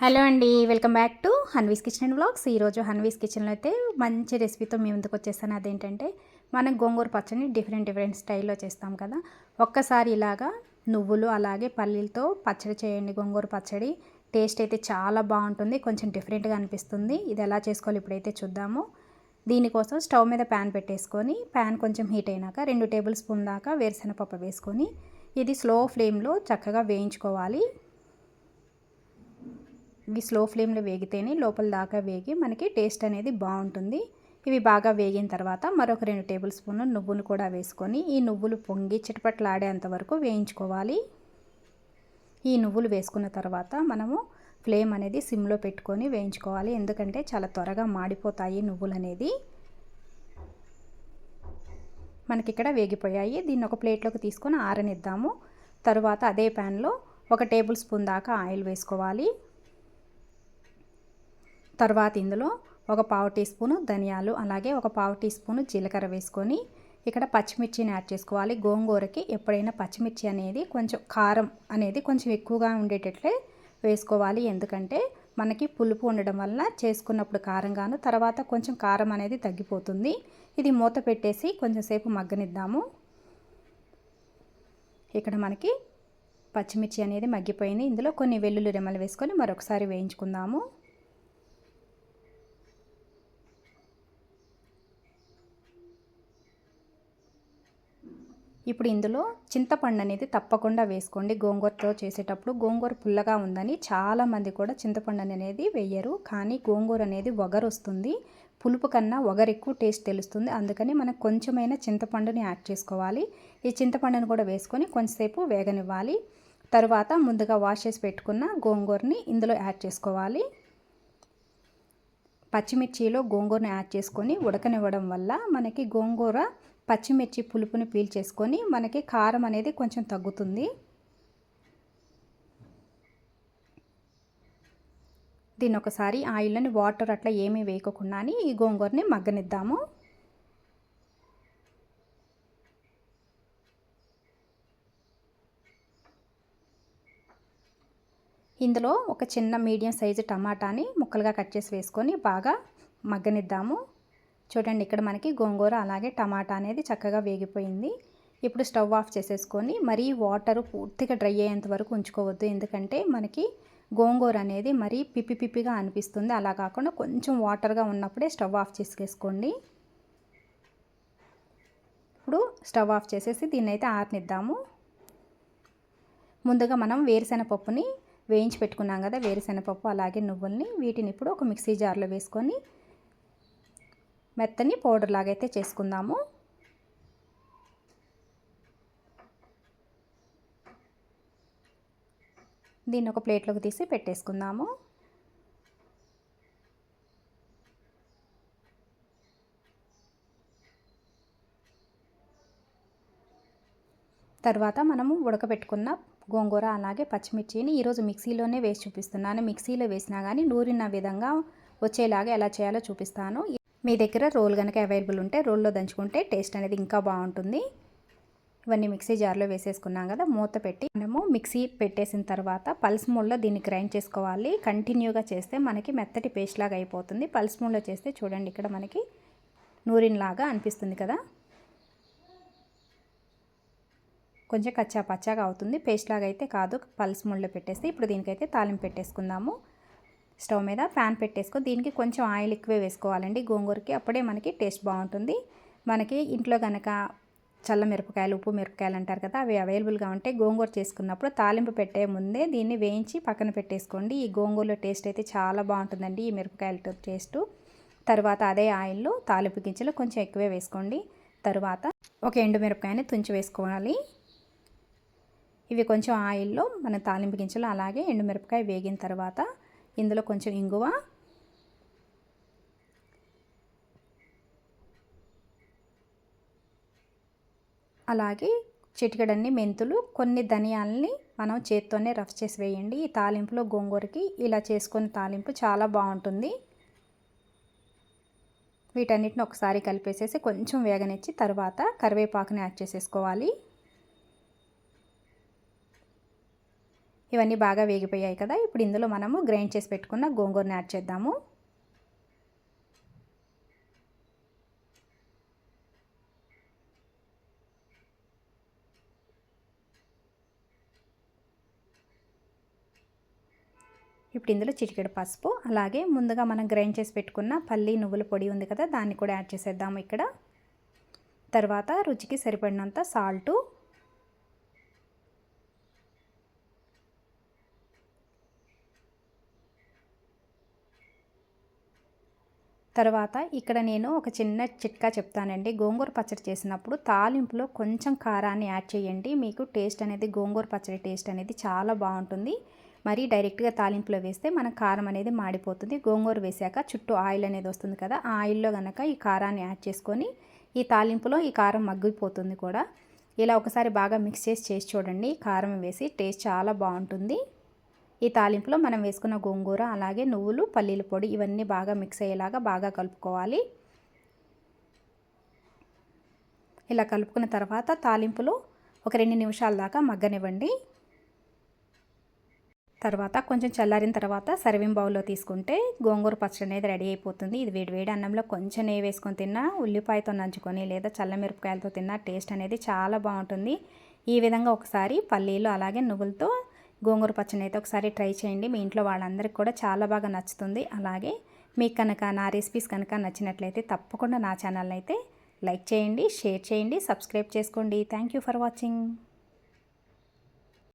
Hello అండి welcome back to Hanvi's kitchen and blogs ఈరోజు హన్వీస్ కిచెన్లో అయితే మంచి రెసిపీతో మీ ముందుకు వచ్చేసాను. అదేంటంటే మనం గోంగూర పచ్చడిని డిఫరెంట్ డిఫరెంట్ స్టైల్లో చేస్తాం కదా. ఒక్కసారి ఇలాగా నువ్వులు అలాగే పల్లీలతో పచ్చడి చేయండి. గోంగూర పచ్చడి టేస్ట్ అయితే చాలా బాగుంటుంది కొంచెం డిఫరెంట్గా అనిపిస్తుంది. ఇది ఎలా చేసుకోవాలి ఇప్పుడైతే చూద్దాము. దీనికోసం స్టవ్ మీద ప్యాన్ పెట్టేసుకొని ప్యాన్ కొంచెం హీట్ అయినాక రెండు టేబుల్ స్పూన్ దాకా వేరుశనగపప్పు వేసుకొని ఇది స్లో ఫ్లేమ్లో చక్కగా వేయించుకోవాలి. ఇవి స్లో ఫ్లేమ్లో వేగితేనే లోపల దాకా వేగి మనకి టేస్ట్ అనేది బాగుంటుంది. ఇవి బాగా వేగిన తర్వాత మరొక రెండు టేబుల్ స్పూన్లు నువ్వులు కూడా వేసుకొని ఈ నువ్వులు పొంగి చిటపట్లాడేంత వరకు వేయించుకోవాలి. ఈ నువ్వులు వేసుకున్న తర్వాత మనము ఫ్లేమ్ అనేది సిమ్లో పెట్టుకొని వేయించుకోవాలి. ఎందుకంటే చాలా త్వరగా మాడిపోతాయి నువ్వులు అనేది. మనకి ఇక్కడ వేగిపోయాయి. దీన్ని ఒక ప్లేట్లోకి తీసుకొని ఆరనిద్దాము. తరువాత అదే ప్యాన్లో ఒక టేబుల్ స్పూన్ దాకా ఆయిల్ వేసుకోవాలి. తర్వాత ఇందులో ఒక పావు టీ స్పూను ధనియాలు అలాగే ఒక పావు టీ స్పూను జీలకర్ర వేసుకొని ఇక్కడ పచ్చిమిర్చిని యాడ్ చేసుకోవాలి. గోంగూరకి ఎప్పుడైనా పచ్చిమిర్చి అనేది కొంచెం కారం అనేది కొంచెం ఎక్కువగా ఉండేటట్లే వేసుకోవాలి. ఎందుకంటే మనకి పులుపు ఉండడం వల్ల చేసుకున్నప్పుడు కారంగాను తర్వాత కొంచెం కారం అనేది తగ్గిపోతుంది. ఇది మూత పెట్టేసి కొంచెంసేపు మగ్గనిద్దాము. ఇక్కడ మనకి పచ్చిమిర్చి అనేది మగ్గిపోయింది. ఇందులో కొన్ని వెల్లుల్లి రెమ్మలు వేసుకొని మరొకసారి వేయించుకుందాము. ఇప్పుడు ఇందులో చింతపండు అనేది తప్పకుండా వేసుకోండి. గోంగూరతో చేసేటప్పుడు గోంగూర పుల్లగా ఉందని చాలామంది కూడా చింతపండు అనేది వేయరు. కానీ గోంగూర అనేది వగరు వస్తుంది పులుపు కన్నా వగరు ఎక్కువ టేస్ట్ తెలుస్తుంది. అందుకని మనం కొంచెమైన చింతపండుని యాడ్ చేసుకోవాలి. ఈ చింతపండుని కూడా వేసుకొని కొంచెంసేపు వేగనివ్వాలి. తర్వాత ముందుగా వాష్ చేసి పెట్టుకున్న గోంగూరని ఇందులో యాడ్ చేసుకోవాలి. పచ్చిమిర్చిలో గోంగూరని యాడ్ చేసుకొని ఉడకనివ్వడం వల్ల మనకి గోంగూర పచ్చిమిర్చి పులుపుని పీల్చేసుకొని మనకి కారం అనేది కొంచెం తగ్గుతుంది. దీన్ని ఒకసారి ఆయిల్ని వాటర్ అట్లా ఏమీ వేయకుండా ఈ గోంగూరని మగ్గనిద్దాము. ఇందులో ఒక చిన్న మీడియం సైజు టమాటాని ముక్కలుగా కట్ చేసి వేసుకొని బాగా మగ్గనిద్దాము. చూడండి ఇక్కడ మనకి గోంగూర అలాగే టమాటా అనేది చక్కగా వేగిపోయింది. ఇప్పుడు స్టవ్ ఆఫ్ చేసేసుకొని మరీ వాటర్ పూర్తిగా డ్రై అయ్యేంత వరకు ఉంచుకోవద్దు. ఎందుకంటే మనకి గోంగూర అనేది మరీ పిప్పి పిప్పిగా అనిపిస్తుంది. అలా కాకుండా కొంచెం వాటర్గా ఉన్నప్పుడే స్టవ్ ఆఫ్ చేసేసుకోండి. ఇప్పుడు స్టవ్ ఆఫ్ చేసేసి దీన్ని అయితే ఆరనిద్దాము. ముందుగా మనం వేరుశెనగపప్పుని వేయించి పెట్టుకున్నాం కదా వేరుశెనగపప్పు అలాగే నువ్వుల్ని వీటిని ఇప్పుడు ఒక మిక్సీ జార్లో వేసుకొని మెత్తని పౌడర్ లాగైతే చేసుకుందాము. దీన్ని ఒక ప్లేట్లోకి తీసి పెట్టేసుకుందాము. తర్వాత మనము ఉడకబెట్టుకున్న గోంగూర అలాగే పచ్చిమిర్చిని ఈరోజు మిక్సీలోనే వేసి చూపిస్తున్నాను. మిక్సీలో వేసినా కానీ నూరిన విధంగా వచ్చేలాగా ఎలా చేయాలో చూపిస్తాను. మీ దగ్గర రోల్ కనుక అవైలబుల్ ఉంటే రోల్లో దంచుకుంటే టేస్ట్ అనేది ఇంకా బాగుంటుంది. ఇవన్నీ మిక్సీ జార్లో వేసేసుకున్నాం కదా మూత పెట్టి మనము మిక్సీ పెట్టేసిన తర్వాత పల్స్ మూల్లో దీన్ని గ్రైండ్ చేసుకోవాలి. కంటిన్యూగా చేస్తే మనకి మెత్తటి పేస్ట్ లాగా అయిపోతుంది. పల్స్ మూడ్లో చేస్తే చూడండి ఇక్కడ మనకి నూరిన్లాగా అనిపిస్తుంది కదా. కొంచెం కచ్చా పచ్చాగా అవుతుంది. పేస్ట్ లాగా అయితే కాదు. పల్స్ ముళ్ళు పెట్టేస్తే ఇప్పుడు దీనికైతే తాలింపు పెట్టేసుకుందాము. స్టవ్ మీద ప్యాన్ పెట్టేసుకో. దీనికి కొంచెం ఆయిల్ ఎక్కువే వేసుకోవాలండి. గోంగూరకి అప్పుడే మనకి టేస్ట్ బాగుంటుంది. మనకి ఇంట్లో కనుక చల్ల మిరపకాయలు ఉప్పు మిరపకాయలు అంటారు కదా అవి అవైలబుల్గా ఉంటే గోంగూర చేసుకున్నప్పుడు తాలింపు పెట్టే ముందే దీన్ని వేయించి పక్కన పెట్టేసుకోండి. ఈ గోంగూరలో టేస్ట్ అయితే చాలా బాగుంటుందండి ఈ మిరపకాయల టేస్టు. తర్వాత అదే ఆయిల్లో తాలింపు గింజలు కొంచెం ఎక్కువే వేసుకోండి. తర్వాత ఒక ఎండు మిరపకాయని తుంచి వేసుకోవాలి. ఇవి కొంచెం ఆయిల్లో మన తాలింపు గింజలు అలాగే ఎండుమిరపకాయ వేగిన తర్వాత ఇందులో కొంచెం ఇంగువ అలాగే చిటికడన్ని మెంతులు కొన్ని ధనియాలని మనం చేత్తోనే రఫ్ చేసి వేయండి. ఈ తాలింపులో గోంగూరకి ఇలా చేసుకున్న తాలింపు చాలా బాగుంటుంది. వీటన్నిటిని ఒకసారి కలిపేసేసి కొంచెం వేగనిచ్చి తర్వాత కరివేపాకుని యాడ్ చేసేసుకోవాలి. ఇవన్నీ బాగా వేగిపోయాయి కదా. ఇప్పుడు ఇందులో మనము గ్రైండ్ చేసి పెట్టుకున్న గోంగూరని యాడ్ చేద్దాము. ఇప్పుడు ఇందులో చిటికెడు పసుపు అలాగే ముందుగా మనం గ్రైండ్ చేసి పెట్టుకున్న పల్లి నువ్వుల పొడి ఉంది కదా దాన్ని కూడా యాడ్ చేసేద్దాము ఇక్కడ. తర్వాత రుచికి సరిపడినంత సాల్టు తర్వాత ఇక్కడ నేను ఒక చిన్న చిట్కా చెప్తానండి. గోంగూర పచ్చడి చేసినప్పుడు తాలింపులో కొంచెం కారాన్ని యాడ్ చేయండి. మీకు టేస్ట్ అనేది గోంగూర పచ్చడి టేస్ట్ అనేది చాలా బాగుంటుంది. మరి డైరెక్ట్గా తాలింపులో వేస్తే మన కారం అనేది మాడిపోతుంది. గోంగూర వేసాక చుట్టూ ఆయిల్ అనేది వస్తుంది కదా ఆ ఆయిల్లో కనుక ఈ కారాన్ని యాడ్ చేసుకొని ఈ తాలింపులో ఈ కారం మగ్గిపోతుంది కూడా. ఇలా ఒకసారి బాగా మిక్స్ చేసి చేసి చూడండి. కారం వేసి టేస్ట్ చాలా బాగుంటుంది. ఈ తాలింపులో మనం వేసుకున్న గోంగూర అలాగే నువ్వులు పల్లీల పొడి ఇవన్నీ బాగా మిక్స్ అయ్యేలాగా బాగా కలుపుకోవాలి. ఇలా కలుపుకున్న తర్వాత తాలింపులో ఒక రెండు నిమిషాల దాకా మగ్గనివ్వండి. తర్వాత కొంచెం చల్లారిన తర్వాత సర్వింగ్ బౌల్లో తీసుకుంటే గోంగూర పచ్చడి అనేది రెడీ అయిపోతుంది. ఇది వేడి వేడి అన్నంలో కొంచెం నెయ్యి వేసుకొని తిన్నా ఉల్లిపాయతో నంచుకొని లేదా చల్లమిరపకాయలతో తిన్నా టేస్ట్ అనేది చాలా బాగుంటుంది. ఈ విధంగా ఒకసారి పల్లీలు అలాగే నువ్వులతో గోంగూర పచ్చడి అయితే ఒకసారి ట్రై చేయండి. మీ ఇంట్లో వాళ్ళందరికీ కూడా చాలా బాగా నచ్చుతుంది. అలాగే మీకు కనుక నా రెసిపీస్ కనుక నచ్చినట్లయితే తప్పకుండా నా ఛానల్ అయితే లైక్ చేయండి షేర్ చేయండి సబ్స్క్రైబ్ చేసుకోండి. Thank you for watching.